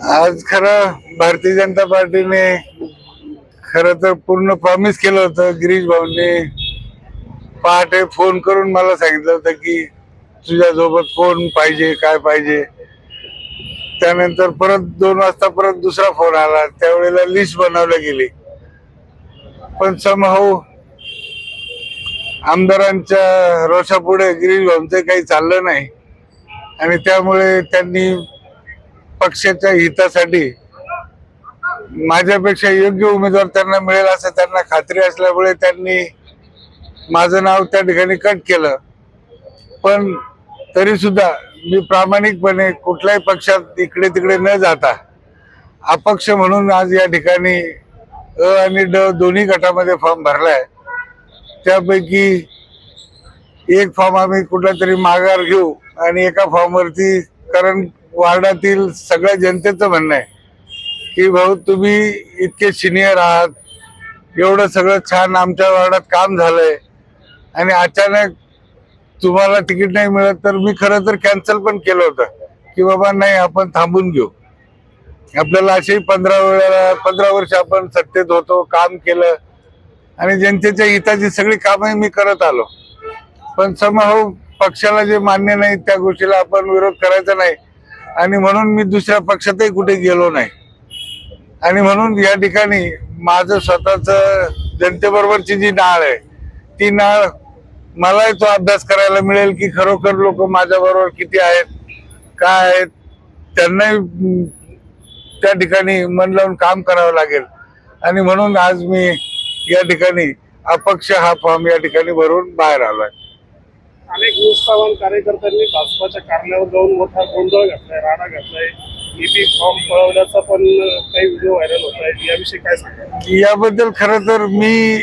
आज खरं भारतीय जनता पार्टीने खरं तर पूर्ण प्रॉमिस केलं होतं गिरीश भाऊंनी. पहाटे फोन करून मला सांगितलं होतं की तुझ्यासोबत कोण पाहिजे काय पाहिजे. त्यानंतर परत दोन वाजता परत दुसरा फोन आला. त्यावेळेला लिस्ट बनवली गेली. पण समहाऊ आमदारांच्या रोषापुढे गिरीश भाऊंचं काही चाललं नाही. आणि त्यामुळे त्यांनी पक्षाच्या हितासाठी माझ्यापेक्षा योग्य उमेदवार त्यांना मिळेल असं त्यांना खात्री असल्यामुळे त्यांनी माझं नाव त्या ठिकाणी कट केलं. पण तरी सुद्धा मी प्रामाणिकपणे कुठल्याही पक्षात इकडे तिकडे न जाता अपक्ष म्हणून आज या ठिकाणी अ आणि ड दोन्ही गटामध्ये फॉर्म भरलाय. त्यापैकी एक फॉर्म आम्ही कुठला तरी माघार घेऊ आणि एका फॉर्मवरती कारण वार्डातील सगळ्या जनतेचं म्हणणं आहे की भाऊ तुम्ही इतके सिनियर आहात. एवढं सगळं छान आमच्या वार्डात काम झालंय. आणि अचानक तुम्हाला तिकीट नाही मिळत तर मी खरं तर कॅन्सल पण केलं होतं. की बाबा नाही आपण थांबून घेऊ. आपल्याला असेही पंधरा वेळेला पंधरा वर्ष आपण सत्तेत होतो काम केलं. आणि जनतेच्या हिताची सगळी कामही मी करत आलो. पण समभाऊ पक्षाला जे मान्य नाही त्या गोष्टीला आपण विरोध करायचा नाही. आणि म्हणून मी दुसऱ्या पक्षातही कुठे गेलो नाही. आणि म्हणून या ठिकाणी माझं स्वतःच जनतेबरोबरची जी नाळ आहे ती नाळ मलाही तो अभ्यास करायला मिळेल की खरोखर लोक माझ्याबरोबर किती आहेत काय आहेत त्यांनाही त्या ठिकाणी मन लावून काम करावं लागेल. आणि म्हणून आज मी या ठिकाणी अपक्ष हा फॉर्म या ठिकाणी भरून बाहेर आलो आहे अनेक निष्ठावान कार्यकर्त्यांनी भाजपाच्या कार्यालयावर जाऊन मोठा गोंधळ घातलाय राडा घातलाय. ईपी फॉर्म पळवल्याचा पण काही व्हिडिओ व्हायरल होत आहेत. याविषयी काय सांगा याबद्दल खरं तर मी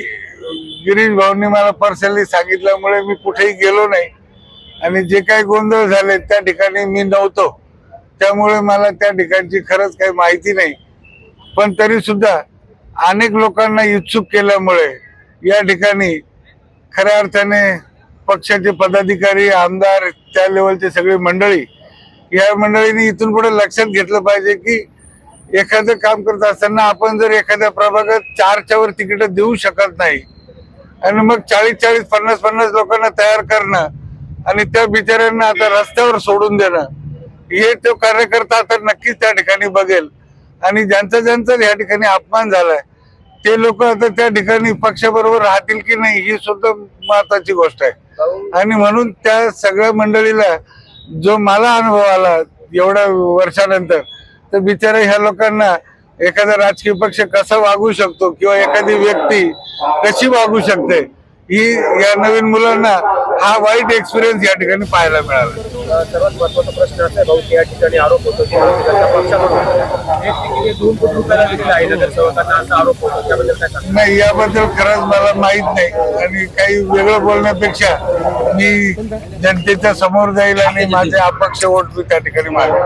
गिरीश भाऊंनी मला पर्सनली सांगितल्यामुळे मी कुठेही गेलो नाही. आणि जे काही गोंधळ झाले त्या ठिकाणी मी नव्हतो. त्यामुळे मला त्या ठिकाणची खरंच काही माहिती नाही. पण तरी सुद्धा अनेक लोकांना इच्छुक केल्यामुळे या ठिकाणी खऱ्या अर्थाने पक्षाचे पदाधिकारी आमदार त्या लेवलची सगळी मंडळी या मंडळीने इथून पुढे लक्षात घेतलं पाहिजे की एखादं काम करत असताना आपण जर एखाद्या प्रभागात चारच्या वर तिकीट देऊ शकत नाही आणि मग चाळीस चाळीस पन्नास पन्नास लोकांना तयार करणं आणि त्या बिचाऱ्यांना आता रस्त्यावर सोडून देणं हे तो कार्यकर्ता आता नक्कीच त्या ठिकाणी बघेल. आणि ज्यांचा ज्यांचा या ठिकाणी अपमान झालाय ते लोक आता त्या ठिकाणी पक्षाबरोबर राहतील की नाही ही सुद्धा महत्वाची गोष्ट आहे. आणि म्हणून त्या सगळ्या मंडळीला जो मला अनुभव आला एवढ्या वर्षानंतर तर बिचारा ह्या लोकांना एखादा राजकीय पक्ष कसा वागू शकतो किंवा एखादी व्यक्ती कशी वागू शकते ही या नवीन मुलांना हा वाईट एक्सपिरियन्स या ठिकाणी पाहायला मिळाला. सर्वात महत्त्वाचा प्रश्न असा आहे भाऊ की या ठिकाणी आरोप होतो की पक्षाकडून एक तिकीट दोन कोटी रुपयाला दिलेलं आहे नगरसेवकांना असा आरोप होतो. त्याबद्दल काय सांगता नाही याबद्दल खरंच मला माहीत नाही. आणि काही वेगळं बोलण्यापेक्षा मी जनतेच्या समोर जाईल आणि माझे अपक्ष वोट मी त्या ठिकाणी मागेल.